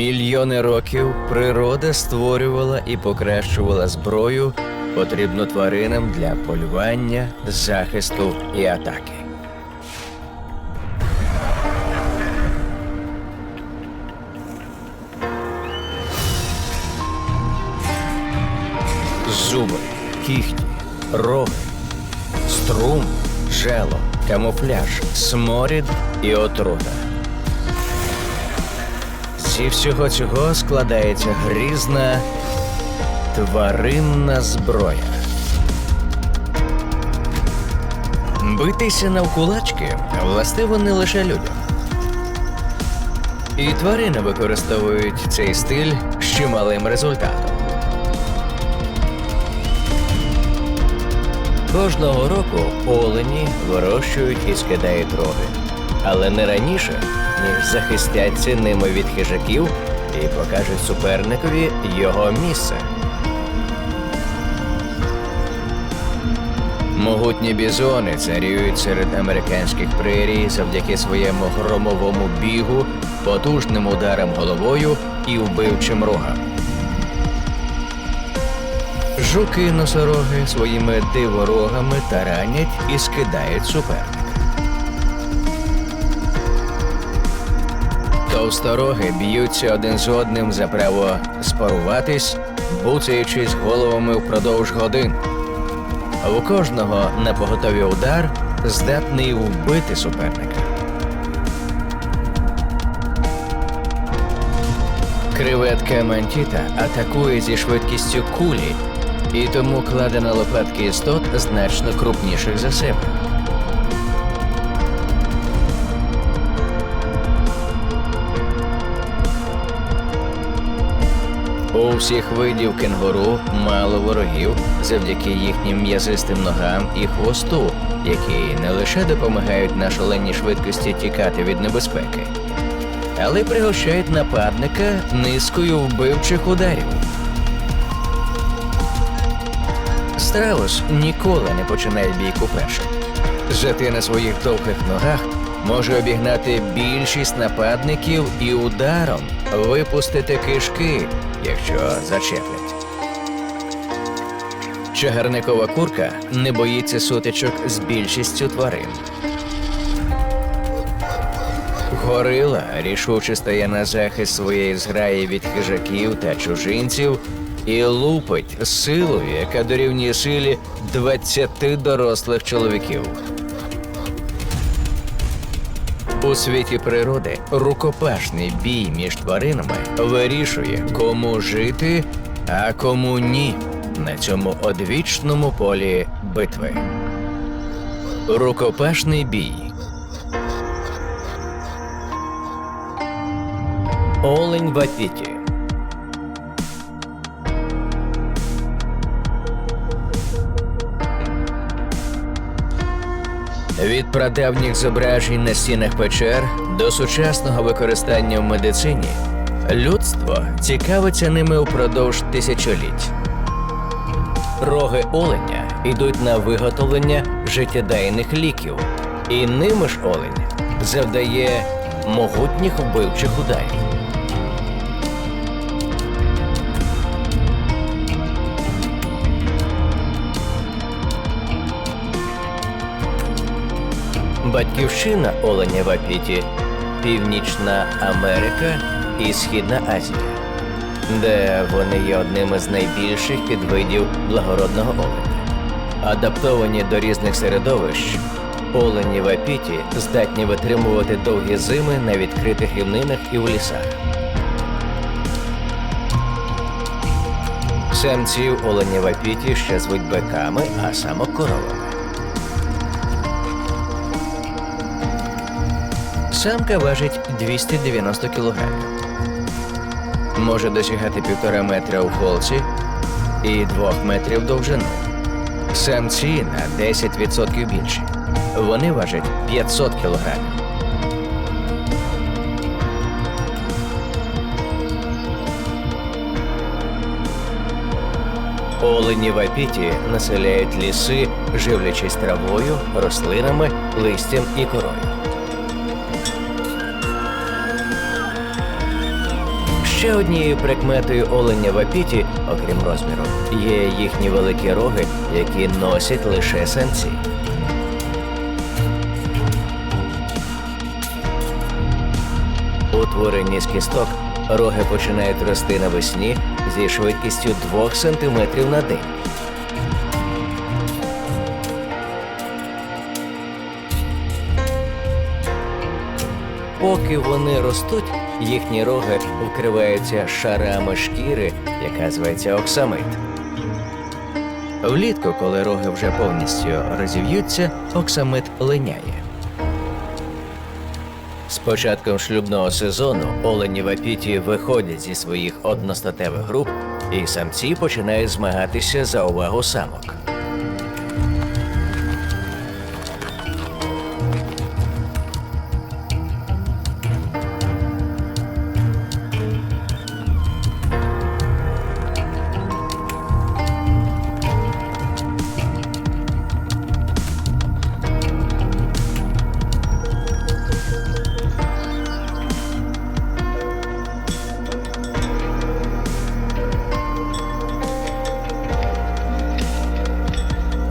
Мільйони років природа створювала і покращувала зброю, потрібну тваринам для полювання, захисту і атаки. Зуби, кіхті, роги, струм, жело, камуфляж, сморід і отрута. Зі всього цього складається грізна тваринна зброя. Битися навкулачки властиво не лише людям. І тварини використовують цей стиль з чималим результатом. Кожного року олені вирощують і скидають роги, але не раніше, ніж захистяться ними від хижаків і покажуть суперникові його місце. Могутні бізони царюють серед американських прерій завдяки своєму громовому бігу, потужним ударам головою і вбивчим рогам. Жуки носороги своїми диворогами таранять і скидають суперника. Товстороги б'ються один з одним за право спаруватись, буцаючись головами впродовж годин. У кожного на поготові удар здатний вбити суперника. Креветка мантіта атакує зі швидкістю кулі і тому кладе на лопатки істот значно крупніших за себе. У всіх видів кенгуру мало ворогів завдяки їхнім м'язистим ногам і хвосту, які не лише допомагають на шаленій швидкості тікати від небезпеки, але пригощають нападника низкою вбивчих ударів. Страус ніколи не починає бійку першим. Зате на своїх довгих ногах може обігнати більшість нападників і ударом випустити кишки, якщо зачеплять. Чагарникова курка не боїться сутичок з більшістю тварин. Горила рішуче стає на захист своєї зграї від хижаків та чужинців і лупить силою, яка дорівнює силі 20 дорослих чоловіків. У світі природи рукопашний бій між тваринами вирішує, кому жити, а кому ні на цьому одвічному полі битви. Рукопашний бій. Олень в Апіті. Від прадавніх зображень на стінах печер до сучасного використання в медицині людство цікавиться ними впродовж тисячоліть. Роги оленя йдуть на виготовлення життєдайних ліків, і ними ж олень завдає могутніх вбивчих ударів. Батьківщина оленя в Апіті – Північна Америка і Східна Азія, де вони є одним із найбільших підвидів благородного оленя. Адаптовані до різних середовищ, олені в Апіті здатні витримувати довгі зими на відкритих рівнинах і в лісах. Самців оленя в Апіті ще звуть биками, а самок коровами. Самка важить 290 кілограмів. Може досягати півтора метра у холці і двох метрів довжину. Самці на 10% більші. Вони важать 500 кілограмів. Олені в апіті населяють ліси, живлячись травою, рослинами, листям і корою. Ще однією прикметою оленя в апіті, окрім розміру, є їхні великі роги, які носять лише самці. Утворені з кісток роги починають рости навесні зі швидкістю 2 см на день. Поки вони ростуть, їхні роги вкриваються шарами шкіри, яка зветься оксамит. Влітку, коли роги вже повністю розів'ються, оксамит линяє. З початком шлюбного сезону олені в апіті виходять зі своїх одностатевих груп, і самці починають змагатися за увагу самок.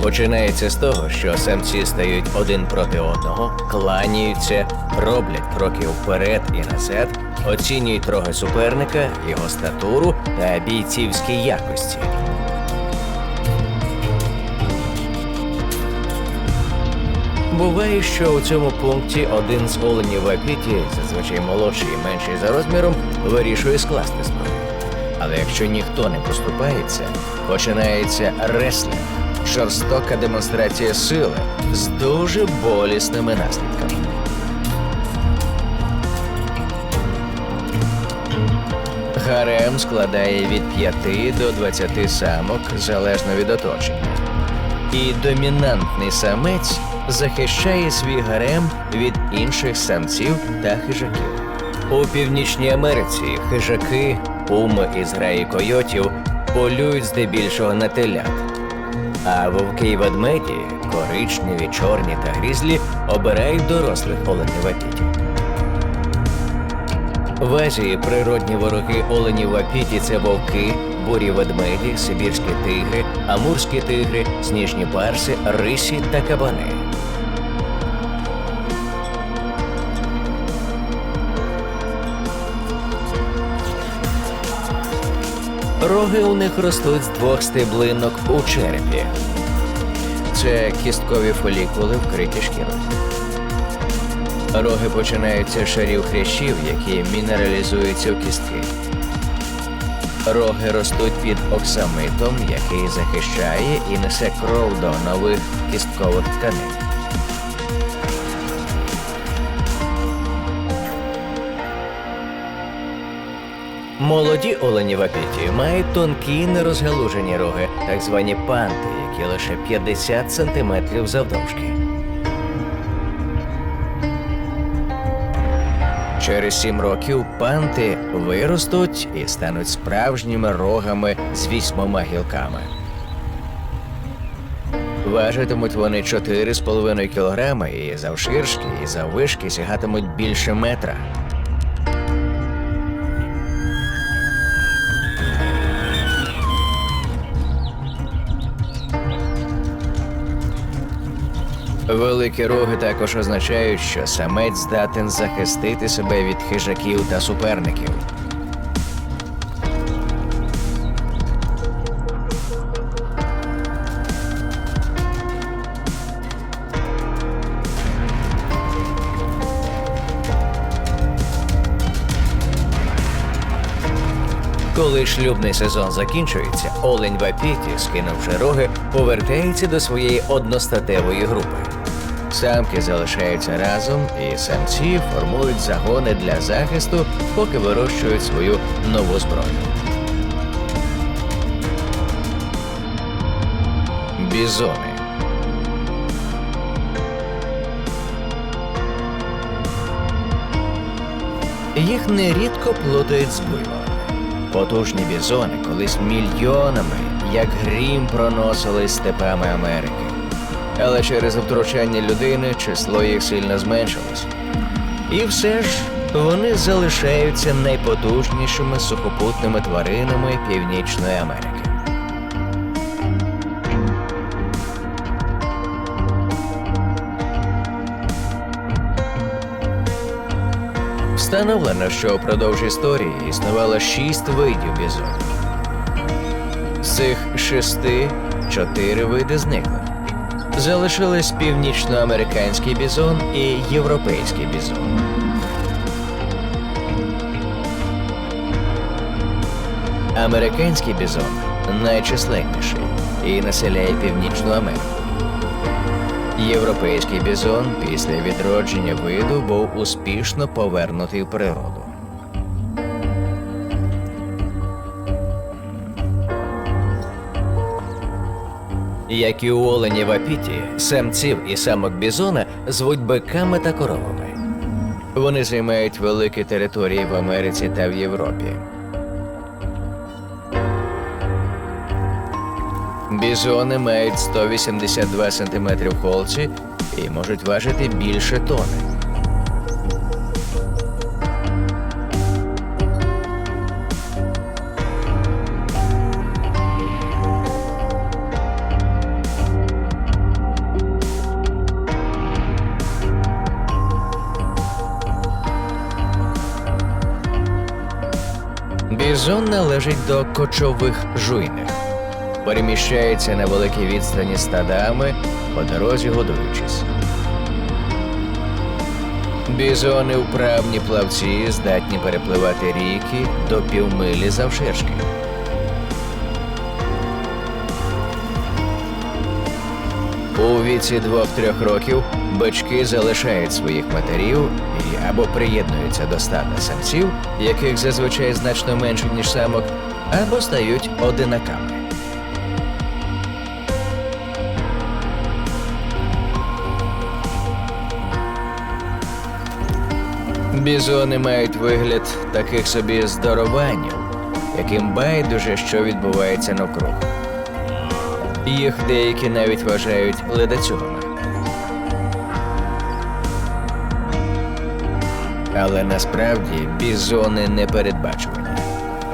Починається з того, що самці стають один проти одного, кланяються, роблять кроки вперед і назад, оцінюють роги суперника, його статуру та бійцівські якості. Буває, що у цьому пункті один з оленів в зазвичай молодший і менший за розміром, вирішує скласти зброю. Але якщо ніхто не поступається, починається реслінг, жорстока демонстрація сили з дуже болісними наслідками. Гарем складає від 5 до 20 самок залежно від оточення. І домінантний самець захищає свій гарем від інших самців та хижаків. У Північній Америці хижаки, пуми і зграї койотів полюють здебільшого на телят. А вовки й ведмеді, коричневі, чорні та грізлі, обирають дорослих оленів вапіті. В Азії природні вороги оленів вапіті це вовки, бурі ведмеді, сибірські тигри, амурські тигри, сніжні барси, рисі та кабани. Роги у них ростуть з двох стеблинок у черепі. Це кісткові фолікули, вкриті шкірою. Роги починаються з шарів хрящів, які мінералізуються в кістки. Роги ростуть під оксамитом, який захищає і несе кров до нових кісткових тканин. Молоді олені в апіті мають тонкі нерозгалужені роги, так звані панти, які лише 50 сантиметрів завдовжки. Через сім років панти виростуть і стануть справжніми рогами з вісьмома гілками. Важитимуть вони 4,5 кілограми і завширшки, і заввишки сягатимуть більше метра. Великі роги також означають, що самець здатен захистити себе від хижаків та суперників. Коли шлюбний сезон закінчується, олень в апіті, скинувши роги, повертається до своєї одностатевої групи. Самки залишаються разом, і самці формують загони для захисту, поки вирощують свою нову зброю. Бізони. Їх нерідко плутають з буйволами. Потужні бізони колись мільйонами, як грім, проносились степами Америки. Але через втручання людини число їх сильно зменшилось. І все ж Вони залишаються найпотужнішими сухопутними тваринами Північної Америки. Встановлено, що впродовж історії існувало шість видів бізонів. З цих шести чотири види зникли. Залишились північноамериканський бізон і європейський бізон. Американський бізон найчисленніший і населяє Північну Америку. Європейський бізон після відродження виду був успішно повернутий в природу. Як і у оленів в апіті, самців і самок бізона звуть биками та коровами. Вони займають великі території в Америці та в Європі. Бізони мають 182 см холці і можуть важити більше тони. Бізон належить до кочових жуйних. Переміщається на великій відстані стадами, по дорозі годуючись. Бізони вправні плавці здатні перепливати ріки до півмилі завширшки. У віці 2-3 років бички залишають своїх матерів і або приєднуються до стада самців, яких зазвичай значно менше, ніж самок, або стають одинаками. Бізони мають вигляд таких собі здорованів, яким байдуже, що відбувається навкруг. Їх деякі навіть вважають ледацюгами. Але насправді бізони непередбачувані.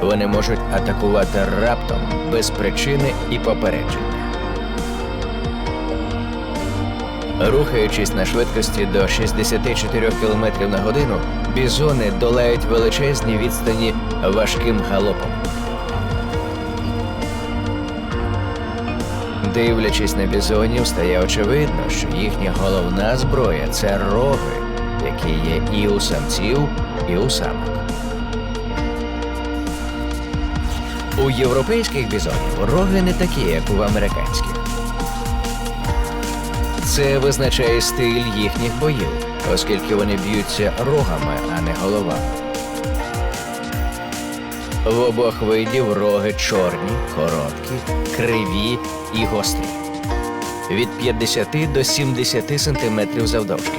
Вони можуть атакувати раптом без причини і попередження. Рухаючись на швидкості до 64 км на годину, бізони долають величезні відстані важким галопом. Дивлячись на бізонів, стає очевидно, що їхня головна зброя це роги, які є і у самців, і у самок. У європейських бізонів роги не такі, як у американських. Це визначає стиль їхніх боїв, оскільки вони б'ються рогами, а не головами. В обох видів роги чорні, короткі, криві і гострі. Від 50 до 70 сантиметрів завдовжки.